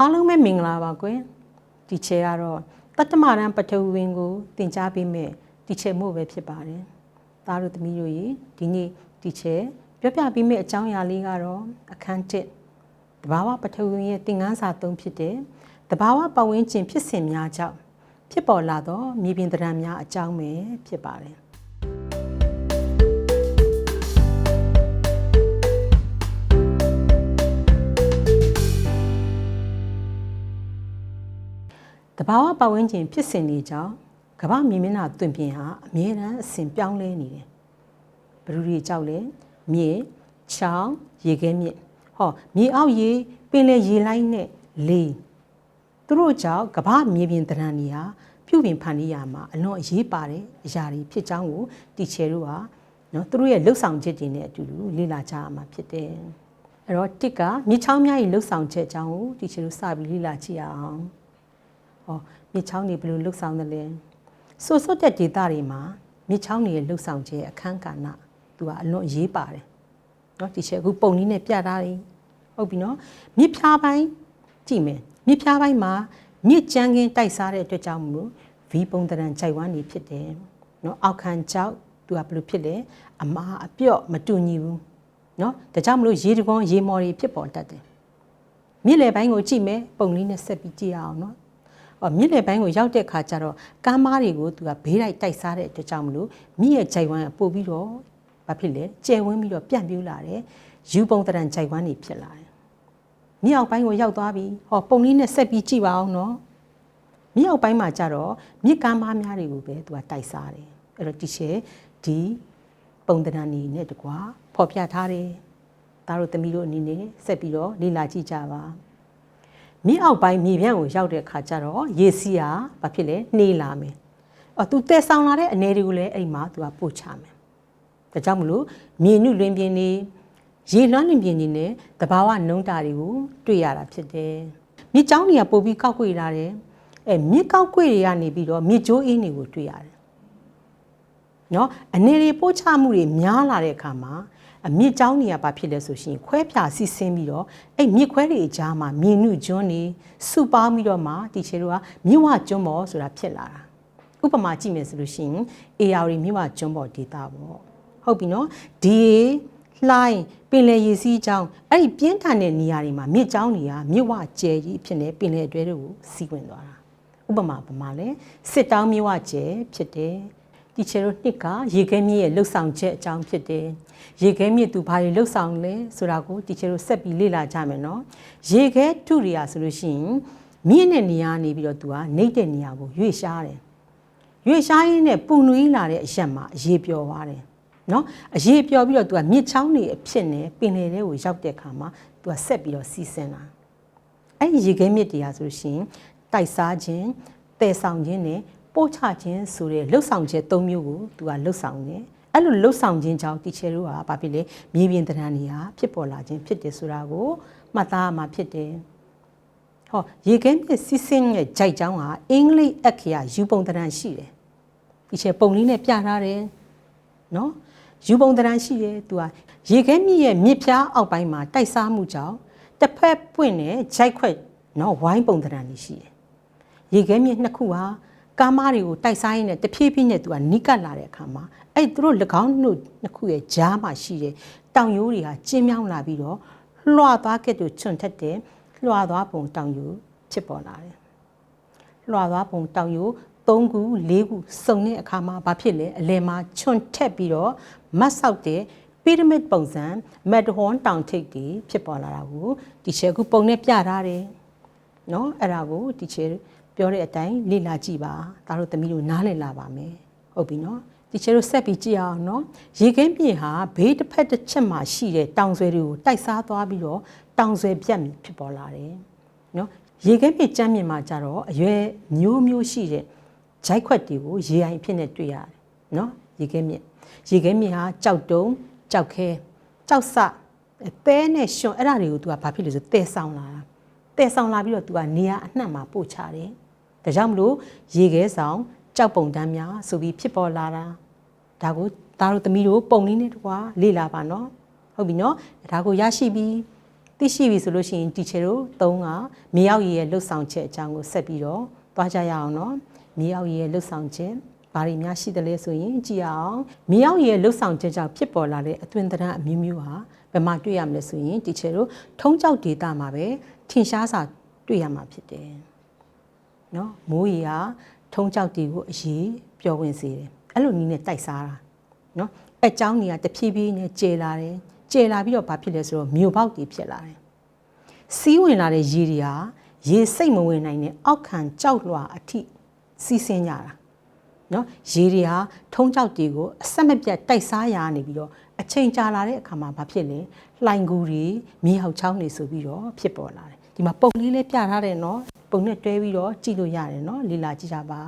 အားလုံးပဲမင်္ဂလာပါကွယ်ဒီချေကတော့တတ္တမရန်ပထဝီဝင်ကိုသင်ကြားပေးမယ်ဒီချေမို့ပဲဖြစ်ပါတယ်သားတို့သမီးတို့ရေဒီနေ့ဒီချေပြောပြပေးမယ့်အကြောင်းအရာလေးကတော့အခန်း1တဘာဝပထဝီဝင်ရဲ့သင်ခန်းစာ၃ဖြစ်တဲ့တဘာဝပတ်ဝန်းကျင်ဖြစ်စဉ်များကြောင့်ဖြစ်ပေါ်လာသောမြေပြင်သဏ္ဍာန်များအကြောင်းပဲဖြစ်ပါတယ် တဘာဝပတ်ဝန်းကျင်ဖြစ်စဉ်တွေကြောင့်ကမ္ဘာမြေမျက်နှာတွင်ပြင်ဟာအမြဲတမ်းအစဉ်ပြောင်းလဲနေတယ်။ဘယ်သူတွေကြောက်လဲမြေချောင်းရေခဲမြစ်ဟောမြေအောက်ရေပင်လယ်ရေလိုက်နဲ့လေသူတို့ကြောင့်ကမ္ဘာမြေပြင်သဏ္ဍာန်တွေဟာပြုပြင်ဖန်တီးရမှာအလွန်အရေးပါတဲ့အရာတွေဖြစ်ကြောင်းကိုတီချယ်တို့ကနော်သူတို့ရဲ့လှုပ်ဆောင်ချက်တွေနဲ့အတူတူလေ့လာကြရမှာဖြစ်တယ်။အဲ့တော့တစ်ကမြေချောင်းများရဲ့လှုပ်ဆောင်ချက်အကြောင်းကိုတီချယ်တို့စပြီးလေ့လာကြည့်ရအောင်။ ဟောမြေချောင်းတွေဘယ်လိုလှုပ်ဆောင်တယ်လဲ။ဆိုဆွတ်တဲ့ဒေသတွေမှာမြေချောင်းတွေရဲ့လှုပ်ဆောင်ချက်အခန်းကဏ္ဍသူကအလွန်အရေးပါတယ်။နော်တီချယ်အခုပုံနည်းနဲ့ပြထားတယ်။ဟုတ်ပြီနော်။မြေဖြားပိုင်းကြည့်မယ်။မြေဖြားပိုင်းမှာမြစ်ကြမ်းကင်းတိုက်စားတဲ့အတွက်ကြောင့်မလို့ V ပုံသဏ္ဍာန်ခြိုက်ဝမ်းနေဖြစ်တယ်။နော်အောက်ခံကြောက်သူကဘယ်လိုဖြစ်လဲ။အမားအပြော့မတူညီဘူး။နော်ဒါကြောင့်မလို့ရေတကွန်ရေမော်တွေဖြစ်ပေါ်တတ်တယ်။မြစ်လယ်ပိုင်းကိုကြည့်မယ်ပုံလေးနဲ့ဆက်ပြီးကြည့်ရအောင်နော်။အော် မြစ်လယ်ပိုင်းကိုရောက်တဲ့ခါကျတော့ကမ်းမားတွေကိုသူကဘေးလိုက်တိုက်စားတဲ့အတွက်ကြောင့်မလို့မြစ်ရဲ့ခြိုက်ဝမ်းကပို့ပြီးတော့ဘာဖြစ်လဲကျယ်ဝန်းပြီးတော့ပြန့်ပြူးလာတယ်။ယူပုံသဏ္ဍာန်ခြိုက်ဝမ်းတွေဖြစ်လာတယ်။မြောက်ပိုင်းကိုရောက်သွားပြီ။ဟောပုံလေးနဲ့ဆက်ပြီးကြည့်ပါအောင်နော်။မြောက်ပိုင်းမှာကျတော့မြစ်ကမ်းမားများတွေကိုပဲသူကတိုက်စားတယ်။အဲ့တော့ဒီရှယ်ဒီပုံသဏ္ဍာန်နေနဲ့တကွာဖော်ပြထားတယ်။ဒါတို့သမီးတို့အနေနဲ့ဆက်ပြီးတော့လေ့လာကြည့်ကြပါ။ မြေအောက်ပိုင်းမြေပြန့်ကိုရောက်တဲ့အခါကျတော့ရေစီးဟာဘာဖြစ်လဲနှေးလာမယ်။အော်သူတဲဆောင်လာတဲ့အနေတွေကိုလည်းအဲ့မှာသူကပို့ချမယ်။ဒါကြောင့်မလို့မြေနုလွင်ပြင်နေရေလွှမ်းလွင်ပြင်နေနဲ့တဘာဝနှုံးတာတွေကိုတွေ့ရတာဖြစ်တယ်။မြေကြောင်းတွေကပို့ပြီးကောက်ွေလာတယ်။အဲမြေကောက်ွေတွေကနေပြီးတော့မြေကျိုးအင်းတွေကိုတွေ့ရတယ်။နော်အနေတွေပို့ချမှုတွေများလာတဲ့အခါမှာ အမြင့်ကျောင်းတွေကဘာဖြစ်လဲဆိုရှင်ခွဲဖြာစီဆင်းပြီးတော့အဲ့မြစ်ခွဲတွေအကြားမှာမြေနုကျွန်းတွေစုပေါင်းပြီးတော့မှတီချေတို့ကမြစ်ဝကျွန်းပေါ်ဆိုတာဖြစ်လာတာဥပမာကြည့်မယ်ဆိုလို့ရှိရင်အေယာရီမြစ်ဝကျွန်းပေါ်ဒေတာပေါ့ဟုတ်ပြီနော်ဒီလှိုင်းပင်လယ်ရေစီးကြောင်းအဲ့ဒီပြင်းထန်တဲ့နေရာတွေမှာမြစ်ကြောင်းတွေကမြစ်ဝကျဲကြီးဖြစ်နေပင်လယ်အတွဲတွေကိုစီးဝင်သွားတာဥပမာပမာလဲစစ်တောင်းမြစ်ဝကျဲဖြစ်တယ် တီချေတို့နှစ်ကရေခဲမြစ်ရဲ့လှုပ်ဆောင်ချက်အကြောင်းဖြစ်တယ်။ရေခဲမြစ်သူဘာတွေလှုပ်ဆောင်လဲဆိုတာကိုတီချေတို့ဆက်ပြီးလေ့လာကြမယ်နော်။ရေခဲထုတွေရာဆိုလို့ရှိရင်မြင့်တဲ့နေရာနေပြီးတော့သူကနှိမ့်တဲ့နေရာကိုရွေ့ရှားတယ်။ရွေ့ရှားရင်းနဲ့ပူနွေးလာတဲ့အရက်မှာအရေပျော်သွားတယ်။နော်အရေပျော်ပြီးတော့သူကမြစ်ချောင်းတွေအဖြစ်နဲ့ပင်လယ်ထဲကိုရောက်တဲ့အခါမှာသူကဆက်ပြီးတော့စီးဆင်းလာ။အဲ့ဒီရေခဲမြစ်တရားဆိုလို့ရှိရင်တိုက်စားခြင်းတည်ဆောင်ခြင်းနဲ့ ပို့ချခြင်းဆိုတဲ့လှုပ်ဆောင်ချက်၃မျိုးကိုသူကလှုပ်ဆောင်တယ်အဲ့လိုလှုပ်ဆောင်ခြင်းကြောင့်တီချယ်တို့ကဘာဖြစ်လဲမြေပြင်သဏ္ဍာန်တွေဟာဖြစ်ပေါ်လာခြင်းဖြစ်တယ်ဆိုတာကိုမှတ်သားရမှာဖြစ်တယ်ဟောရေခဲမြစ်စီးဆင်းရဲ့ဂျိုက်ချောင်းဟာအင်္ဂလိပ်အခရာယူပုံသဏ္ဍာန်ရှိတယ်ဒီချယ်ပုံလေးနဲ့ပြထားတယ်နော်ယူပုံသဏ္ဍာန်ရှိတယ်သူကရေခဲမြစ်ရဲ့မြစ်ဖြားအောက်ပိုင်းမှာတိုက်စားမှုကြောင့်တစ်ဖက်ပွင့်တဲ့ဂျိုက်ခွက်နော်ဝိုင်းပုံသဏ္ဍာန်ကြီးရှိတယ်ရေခဲမြစ်နှစ်ခုဟာ ကားမားတွေကိုတိုက်စားရင်းနဲ့တဖြည်းဖြည်းနဲ့သူကနိကတ်လာတဲ့အခါမှာအဲ့သူတို့၎င်းတို့နှစ်ခုရဲ့ကြားမှာရှိတဲ့တောင်ရိုးတွေဟာကျင်းမြောင်းလာပြီးတော့လွှာသွားကဲ့သို့ချွန်ထက်တဲ့လွှာသွားပုံတောင်ရိုးဖြစ်ပေါ်လာတယ်။လွှာသွားပုံတောင်ရိုး၃ခု၄ခုစုံတဲ့အခါမှာဘာဖြစ်လဲအလယ်မှာချွန်ထက်ပြီးတော့မတ်ဆောက်တဲ့ pyramid ပုံစံ Matterhorn တောင်ထိပ်တွေဖြစ်ပေါ်လာတာကိုဒီချေခုပုံနဲ့ပြထားတယ်။နော်အဲ့ဒါကိုဒီချေ ပြောတဲ့အတိုင်းလေ့လာကြည့်ပါဒါတို့သမီးတို့နားလည်လာပါမယ်ဟုတ်ပြီနော်ဒီချေတို့ဆက်ပြီးကြည့်အောင်နော်ရေခင်းမြေဟာဘေးတစ်ဖက်တစ်ချက်မှာရှိတဲ့တောင်ဆွဲတွေကိုတိုက်စားသွားပြီးတော့တောင်ဆွဲပြတ်ဖြစ်ပေါ်လာတယ်နော်ရေခင်းမြေကျမ်းမြေမှာကြတော့အရွယ်မျိုးမျိုးရှိတဲ့ဂျိုက်ခွက်တွေကိုရေအိုင်ဖြစ်နေတွေ့ရတယ်နော်ရေခင်းမြေရေခင်းမြေဟာကြောက်တုံးကြောက်ခဲကြောက်ဆပဲနဲ့ရှင်အဲ့ဒါတွေကိုသူကဘာဖြစ်လဲဆိုတဲဆောင်လာတာတဲဆောင်လာပြီးတော့သူကနေရာအနှံ့မှာပို့ချတယ် ဒါကြောင့်မလို့ရေခဲဆောင်ကြောက်ပုံတန်းများဆိုပြီးဖြစ်ပေါ်လာတာဒါကိုသားတို့သမီးတို့ပုံလေးနဲ့တကွာလေ့လာပါနော်ဟုတ်ပြီနော်ဒါကိုရရှိပြီးသိရှိပြီဆိုလို့ရှိရင်တီချေတို့သုံးကမြေရောက်ရည်ရဲ့လှုပ်ဆောင်ချက်အကြောင်းကိုဆက်ပြီးတော့သွားကြရအောင်နော်မြေရောက်ရည်ရဲ့လှုပ်ဆောင်ချက်ဘာတွေများရှိတယ်လဲဆိုရင်ကြည့်အောင်မြေရောက်ရည်ရဲ့လှုပ်ဆောင်ချက်ကြောင့်ဖြစ်ပေါ်လာတဲ့အသွင်သဏ္ဍာန်အမျိုးမျိုးဟာဘယ်မှာတွေ့ရမလဲဆိုရင်တီချေတို့ထုံးကြောက်ဒေတာမှာပဲထင်ရှားစာတွေ့ရမှာဖြစ်တယ် နော်မိုးရီကထုံးကြောက်တီကိုအရေးပျော်ဝင်စေတယ်အဲ့လိုနည်းနဲ့တိုက်စားတာနော်အကြောင်းတွေကတဖြည်းဖြည်းနဲ့ကျေလာတယ်ကျေလာပြီးတော့ဘာဖြစ်လဲဆိုတော့မြို့ပေါက်တွေဖြစ်လာတယ်စီးဝင်လာတဲ့ရေတွေဟာရေစိတ်မဝင်နိုင်တဲ့အောက်ခံကြောက်လွှာအထိစီးဆင်းကြတာနော်ရေတွေဟာထုံးကြောက်တွေကိုအဆက်မပြတ်တိုက်စားရနေပြီးတော့အချိန်ကြာလာတဲ့အခါမှာဘာဖြစ်လဲလှိုင်ကူတွေမြေဟောက်ချောင်းတွေဆိုပြီးတော့ဖြစ်ပေါ်လာတယ်ဒီမှာပုံလေးလေးပြထားတယ်နော် ပုံနဲ့တွဲပြီးတော့ကြည့်လို့ရတယ်နော်လီလာကြည့်ကြပါ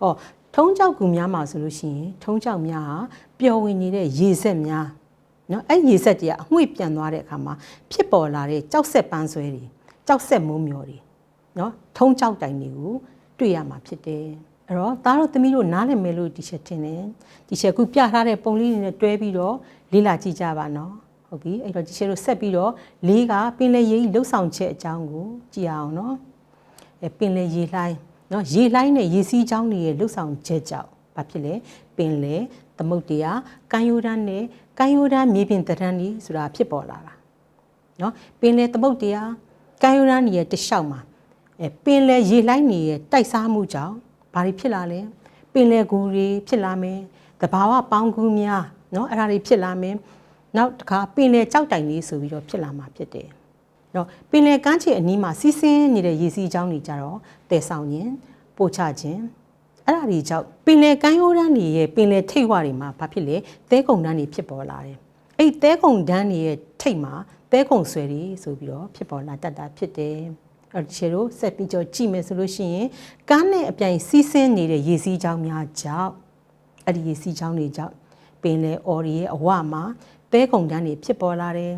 ဟောထုံးကြောက်ကူများမှာဆိုလို့ရှိရင်ထုံးကြောက်များဟာပျော်ဝင်နေတဲ့ရေဆက်များနော်အဲ့ရေဆက်တွေကအငွေ့ပြန်သွားတဲ့အခါမှာဖြစ်ပေါ်လာတဲ့ကြောက်ဆက်ပန်းဆွဲတွေကြောက်ဆက်မိုးမျောတွေနော်ထုံးကြောက်တိုင်တွေကိုတွေ့ရမှာဖြစ်တယ်အဲ့တော့သားတို့သမီးတို့နားလည်မယ်လို့ဒီချက်တင်တယ်ဒီချက်ခုပြထားတဲ့ပုံလေးတွေနဲ့တွဲပြီးတော့လေ့လာကြည့်ကြပါနော်ဟုတ်ပြီအဲ့တော့ဒီချက်တို့ဆက်ပြီးတော့လေးကပင်လယ်ရေလှုပ်ဆောင်ချက်အကြောင်းကိုကြည့်အောင်နော်အဲ ပင်လယ်ရေလှိုင်းနော်ရေလှိုင်းနဲ့ရေစီးချောင်းတွေရဲ့လှုပ်ဆောင်ချက်ကြောင့်ဘာဖြစ်လဲပင်လယ်သမုတ်တရားကမ်းရိုးတန်းနဲ့ကမ်းရိုးတန်းမြေပြင်တရန်းကြီးဆိုတာဖြစ်ပေါ်လာတာနော်ပင်လယ်သမုတ်တရားကမ်းရိုးတန်းကြီးရဲ့တလျှောက်မှာအဲပင်လယ်ရေလှိုင်းတွေရဲ့တိုက်စားမှုကြောင့်ဘာတွေဖြစ်လာလဲပင်လယ်ကူတွေဖြစ်လာမယ်တဘာဝပေါင်းကူးများနော်အဲ့ဒါတွေဖြစ်လာမယ်နောက်တစ်ခါပင်လယ်ကြောက်တိုင်လေးဆိုပြီးတော့ဖြစ်လာမှာဖြစ်တယ် နော်ပင်လယ်ကမ်းခြေအနီးမှာစီးဆင်းနေတဲ့ရေစီးကြောင်းတွေကြတော့တည်ဆောင်ခြင်းပို့ချခြင်းအဲ့ဒါတွေကြောင့်ပင်လယ်ကမ်းရိုးတန်းတွေရဲ့ပင်လယ်ထိပ်ဝတွေမှာဘာဖြစ်လဲသဲကုံတန်းတွေဖြစ်ပေါ်လာတယ်အဲ့သဲကုံတန်းတွေရဲ့ထိပ်မှာသဲကုံဆွဲတွေဆိုပြီးတော့ဖြစ်ပေါ်လာတတ်တာဖြစ်တယ်အဲ့ဒီချေတို့ဆက်ပြီးတော့ကြည့်မယ်ဆိုလို့ရှိရင်ကမ်းနဲ့အပြိုင်စီးဆင်းနေတဲ့ရေစီးကြောင်းများကြောင့်အဲ့ဒီရေစီးကြောင်းတွေကြောင့်ပင်လယ်အော်ရီရဲ့အဝမှာသဲကုံတန်းတွေဖြစ်ပေါ်လာတယ်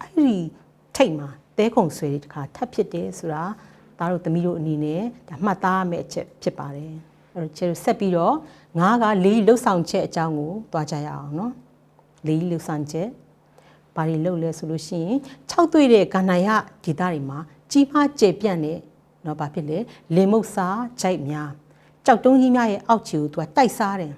အဲ့ဒီထိတ်မှာ သဲခုံဆွဲတွေတစ်ခါထပ်ဖြစ်တယ်ဆိုတာသားတို့သမီးတို့အနေနဲ့ဒါမှတ်သားရမယ့်အချက်ဖြစ်ပါတယ်အဲ့တော့ကျေဆက်ပြီးတော့ငါးကလေးလှုပ်ဆောင်ချက်အကြောင်းကိုတွားကြရအောင်နော်လေးလှုပ်ဆောင်ချက်ဘာတွေလှုပ်လဲဆိုလို့ရှိရင်၆သွေ့တဲ့ကဏ္ဍရဒေသတွေမှာကြီးမားကျယ်ပြန့်တဲ့နော်ဘာဖြစ်လဲလင်မုတ်စာခြိုက်များကြောက်တုံးကြီးများရဲ့အောက်ခြေကိုသူကတိုက်စားတယ်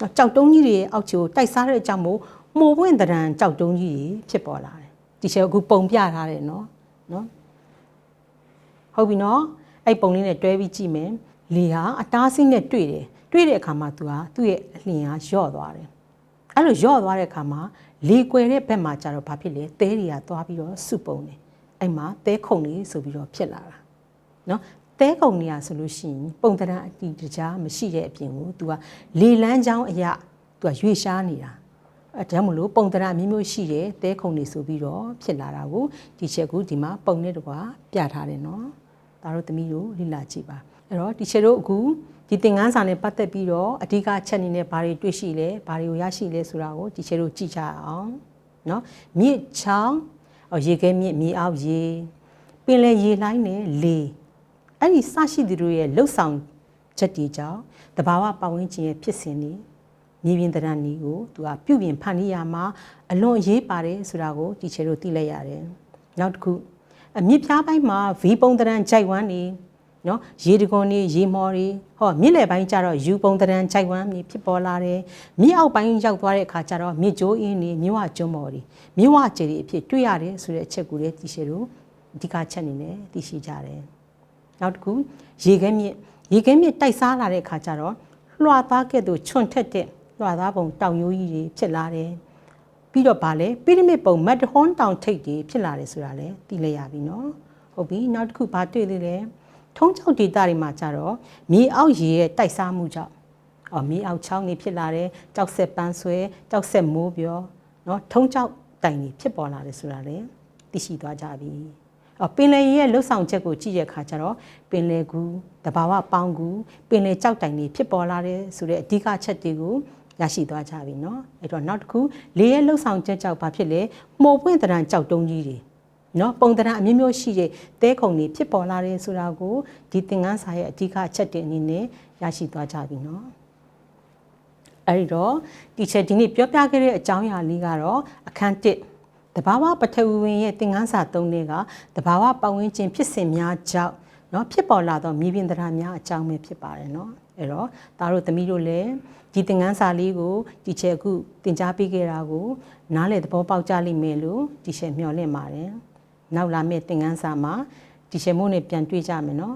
နော်ကြောက်တုံးကြီးတွေရဲ့အောက်ခြေကိုတိုက်စားတဲ့အကြောင်းမို့မှုပွင့်တရံကြောက်တုံးကြီးဖြစ်ပေါ်လာတယ်ဒီချက်အခုပုံပြထားတယ်နော် နော်ဟုတ်ပြီနော်အဲ့ပုံလေးနဲ့တွဲပြီးကြည့်မယ်လေဟာအတားဆီးနဲ့တွေ့တယ်တွေ့တဲ့အခါမှာသူကသူ့ရဲ့အလျင်ဟာလျော့သွားတယ်အဲ့လိုလျော့သွားတဲ့အခါမှာလေကွယ်တဲ့ဘက်မှာကျတော့ဘာဖြစ်လဲတဲတွေကသွားပြီးတော့စုပုံတယ်အဲ့မှာတဲခုံလေးဆိုပြီးတော့ဖြစ်လာတာနော်တဲကုံနေရဆိုလို့ရှိရင်ပုံတရံအတီတကြားမရှိတဲ့အပြင်ကို तू ကလေလန်းချောင်းအရာ तू ကရွေရှားနေတာ အဲဒါမလို့ပုံသဏ္ဍာန်မျိုးမျိုးရှိတယ်တဲခုံနေဆိုပြီးတော့ဖြစ်လာတာကိုဒီချက်ကဒီမှာပုံနဲ့တကွာပြထားတယ်နော်ဒါတို့သမီးတို့လေ့လာကြည့်ပါအဲ့တော့ဒီချက်တို့အခုဒီသင်ခန်းစာနဲ့ပတ်သက်ပြီးတော့အဓိကချက်အနေနဲ့ဘာတွေတွေ့ရှိလဲဘာတွေကိုရရှိလဲဆိုတာကိုဒီချက်တို့ကြည့်ကြအောင်နော်မြစ်ချောင်းရေခဲမြစ်မြေအောက်ရေပင်လယ်ရေလိုင်းနဲ့လေအဲ့ဒီစရှိသူတို့ရဲ့လှုပ်ဆောင်ချက်တွေကြောင့်တဘာဝပတ်ဝန်းကျင်ရဲ့ဖြစ်စဉ်တွေ မြေပြင်တရဏီကိုသူကပြုပြင်ဖန်တီးရမှာအလွန်အရေးပါတယ်ဆိုတာကိုဒီချေတို့သိလိုက်ရတယ်နောက်တစ်ခုအမြစ်ဖြားပိုင်းမှာ V ပုံတရံဂျိုက်ဝမ်းနေနော်ရေတကွန်နေရေမော်တွေဟောမြစ်လယ်ပိုင်းကျတော့ယူပုံတရံဂျိုက်ဝမ်းမြေဖြစ်ပေါ်လာတယ်မြစ်အောက်ပိုင်းရောက်သွားတဲ့အခါကျတော့မြစ်ကျိုးအင်းနေမြစ်ဝကျွန်းမော်တွေမြစ်ဝကျေတွေအဖြစ်တွေ့ရတယ်ဆိုတဲ့အချက်ကိုလည်းသိရှိတို့အဓိကချက်နေနဲ့သိရှိကြတယ်နောက်တစ်ခုရေခဲမြစ်ရေခဲမြစ်တိုက်စားလာတဲ့အခါကျတော့လွှာသားကဲ့သို့ချွန်ထက်တဲ့ လွှာသားပုံတောင်ရိုးကြီးတွေဖြစ်လာတယ်ပြီးတော့ဗာလဲပိရမစ်ပုံမတ်တဟွန်တောင်ထိပ်တွေဖြစ်လာတယ်ဆိုတာလည်းသိလိုက်ရပြီနော်ဟုတ်ပြီနောက်တစ်ခုဗာတွေ့သေးတယ်ထုံးချုပ်ဒေတာတွေမှာကြတော့မြေအောက်ရေရဲ့တိုက်စားမှုကြောင့်အော်မြေအောက်ချောင်းတွေဖြစ်လာတယ်ကြောက်ဆက်ပန်းဆွဲကြောက်ဆက်မိုးပြောနော်ထုံးချုပ်တိုင်တွေဖြစ်ပေါ်လာတယ်ဆိုတာလည်းသိရှိသွားကြပြီအော်ပင်လယ်ရေရဲ့လှုပ်ဆောင်ချက်ကိုကြည့်တဲ့အခါကျတော့ပင်လယ်ကူတဘာဝပေါင်းကူပင်လယ်ကြောက်တိုင်တွေဖြစ်ပေါ်လာတယ်ဆိုတဲ့အဓိကချက်တွေကို ရရှိသွားကြပြီเนาะအဲ့တော့နောက်တစ်ခုလေရဲ့လှုပ်ဆောင်ချက်ကြောင့်ဘာဖြစ်လဲမှုံပွင့်တရံကြောက်တုံးကြီးတွေနော်ပုံသဏ္ဍာန်အမျိုးမျိုးရှိတဲ့သဲခုံတွေဖြစ်ပေါ်လာတယ်ဆိုတာကိုဒီသင်ခန်းစာရဲ့အဓိကအချက်တင်အနေနဲ့ရရှိသွားကြပြီနော်အဲ့ဒီတော့တီချာဒီနေ့ပြောပြခဲ့တဲ့အကြောင်းအရာလေးကတော့အခန်း1တ တဘာဝပထဝီဝင်ရဲ့သင်ခန်းစာ၃တဲ့ကတဘာဝပတ်ဝန်းကျင်ဖြစ်စဉ်များကြောင့် เนาะဖြစ်ပေါ်လာသောမြေပြင်တရားများအကြောင်းပဲဖြစ်ပါတယ်เนาะအဲ့တော့သားတို့သမီးတို့လည်းဒီသင်ခန်းစာလေးကိုဒီချက်အခုသင်ကြားပေးခဲ့တာကိုနားလည်သဘောပေါက်ကြလိမ့်မယ်လို့ဒီချက်မျှော်လင့်ပါတယ်နောက်လာမယ့်သင်ခန်းစာမှာဒီချက်မို့နဲ့ပြန်တွေ့ကြမယ်เนาะ